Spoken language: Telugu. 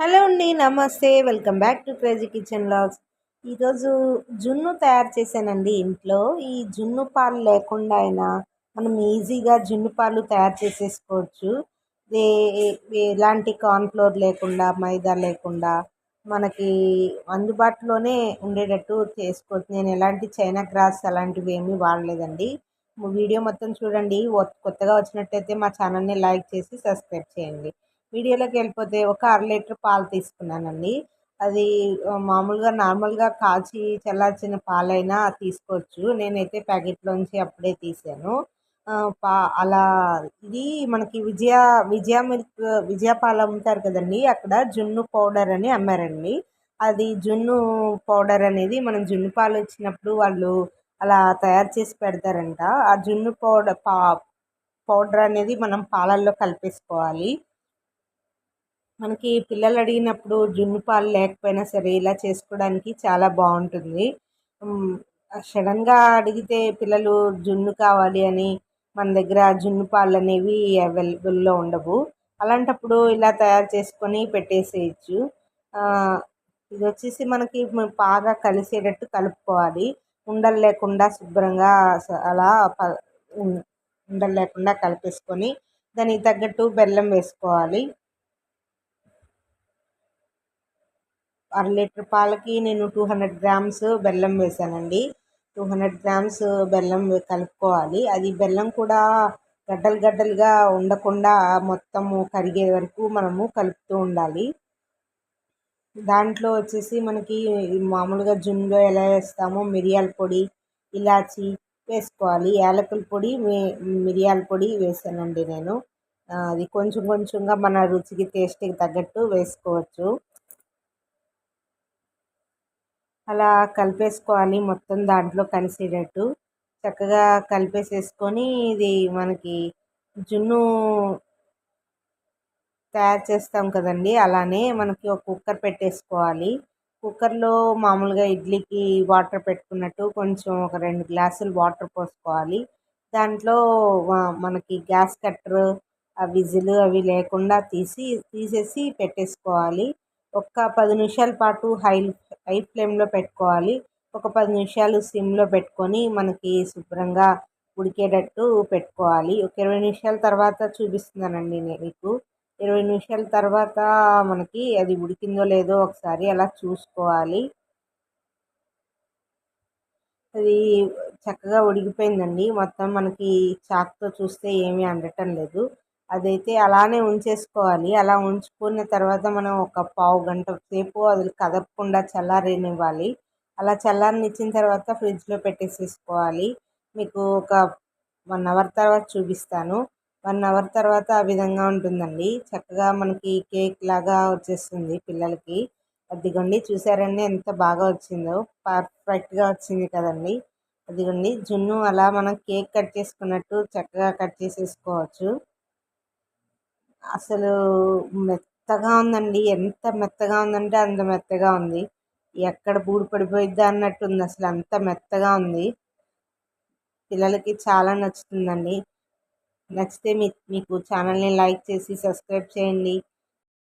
హలో అండి నమస్తే. Welcome back to crazy kitchen logs ఈరోజు జున్ను తయారు చేశానండి ఇంట్లో. ఈ జున్ను పాలు లేకుండా అయినా మనం ఈజీగా జున్ను పాలు తయారు చేసేసుకోవచ్చు. ఎలాంటి కార్న్ఫ్లోర్ లేకుండా మైదా లేకుండా మనకి అందుబాటులోనే ఉండేటట్టు చేసుకోవచ్చు. నేను ఎలాంటి చైనా గ్రాస్ అలాంటివి ఏమీ వాడలేదండి. వీడియో మొత్తం చూడండి. కొత్తగా వచ్చినట్టయితే మా ఛానల్ని లైక్ చేసి సబ్స్క్రైబ్ చేయండి. వీడియోలోకి వెళ్ళిపోతే ఒక అర లీటర్ పాలు తీసుకున్నానండి. అది మామూలుగా నార్మల్గా కాచి చల్లార్చిన పాలైనా తీసుకోవచ్చు. నేనైతే ప్యాకెట్లోంచి అప్పుడే తీసాను. పా అలా ఇది మనకి విజయ విజయ మిల్క్ విజయ పాలు అమ్ముతారు కదండి అక్కడ జున్ను పౌడర్ అని అమ్మారండి. అది జున్ను పౌడర్ అనేది మనం జున్ను పాలు వచ్చినప్పుడు వాళ్ళు అలా తయారు చేసి పెడతారంట. ఆ జున్ను పౌడర్ పా పౌడర్ అనేది మనం పాలల్లో కలిపేసుకోవాలి. మనకి పిల్లలు అడిగినప్పుడు జున్ను పాలు లేకపోయినా సరే ఇలా చేసుకోవడానికి చాలా బాగుంటుంది. సడన్గా అడిగితే పిల్లలు జున్ను కావాలి అని మన దగ్గర జున్ను పాలు అనేవి అవైలబుల్లో ఉండవు. అలాంటప్పుడు ఇలా తయారు చేసుకొని పెట్టేసేయచ్చు. ఇది వచ్చేసి మనకి బాగా కలిసేటట్టు కలుపుకోవాలి. ఉండలు లేకుండా శుభ్రంగా అలా ఉండలు లేకుండా కలిపేసుకొని దానికి తగ్గట్టు బెల్లం వేసుకోవాలి. అర లీటర్ పాలకి నేను టూ హండ్రెడ్ గ్రామ్స్ బెల్లం వేసానండి. టూ హండ్రెడ్ గ్రామ్స్ బెల్లం కలుపుకోవాలి. అది బెల్లం కూడా గడ్డలు గడ్డలుగా ఉండకుండా మొత్తము కరిగే వరకు మనము కలుపుతూ ఉండాలి. దాంట్లో వచ్చేసి మనకి మామూలుగా జున్లో ఎలా వేస్తామో మిరియాల పొడి ఇలాచి వేసుకోవాలి. యాలకుల పొడి మిరియాల పొడి వేసానండి నేను. అది కొంచెం కొంచెంగా మన రుచికి టేస్ట్కి తగ్గట్టు వేసుకోవచ్చు. అలా కలిపేసుకోవాలి మొత్తం దాంట్లో కలిసేటట్టు. చక్కగా కలిపేసేసుకొని ఇది మనకి జున్ను తయారు చేస్తాం కదండి అలానే మనకి ఒక కుక్కర్ పెట్టేసుకోవాలి. కుక్కర్లో మామూలుగా ఇడ్లీకి వాటర్ పెట్టుకున్నట్టు కొంచెం ఒక రెండు గ్లాసులు వాటర్ పోసుకోవాలి. దాంట్లో మనకి గ్యాస్ కట్టరు ఆ విజిల్ అవి లేకుండా తీసి తీసేసి పెట్టేసుకోవాలి. ఒక్క పది నిమిషాల పాటు హై హై ఫ్లేమ్లో పెట్టుకోవాలి. ఒక పది నిమిషాలు సిమ్లో పెట్టుకొని మనకి శుభ్రంగా ఉడికేటట్టు పెట్టుకోవాలి. ఒక ఇరవై నిమిషాల తర్వాత చూపిస్తున్నానండి నేను మీకు. ఇరవై నిమిషాల తర్వాత మనకి అది ఉడికిందో లేదో ఒకసారి అలా చూసుకోవాలి. అది చక్కగా ఉడికిపోయిందండి. మొత్తం మనకి చాక్తో చూస్తే ఏమీ అందటం లేదు. అదైతే అలానే ఉంచేసుకోవాలి. అలా ఉంచుకున్న తర్వాత మనం ఒక పావు గంట సేపు అది కదపకుండా చల్లారనివ్వాలి. అలా చల్లారనిచ్చిన తర్వాత ఫ్రిడ్జ్లో పెట్టేసేసుకోవాలి. మీకు ఒక వన్ అవర్ తర్వాత చూపిస్తాను. వన్ అవర్ తర్వాత ఆ విధంగా ఉంటుందండి. చక్కగా మనకి కేక్ లాగా వచ్చేస్తుంది పిల్లలకి. అదిగోండి చూసారండి ఎంత బాగా వచ్చిందో. పర్ఫెక్ట్గా వచ్చింది కదండి. అదిగోండి జున్ను అలా మనం కేక్ కట్ చేసుకున్నట్టు చక్కగా కట్ చేసేసుకోవచ్చు. అసలు మెత్తగా ఉందండి. ఎంత మెత్తగా ఉందంటే అంత మెత్తగా ఉంది. ఎక్కడ బూడి పడిపోయిద్దా అన్నట్టు ఉంది అసలు అంత మెత్తగా ఉంది. పిల్లలకి చాలా నచ్చుతుందండి. నచ్చితే మీ మీకు ఛానల్ని లైక్ చేసి సబ్స్క్రైబ్ చేయండి.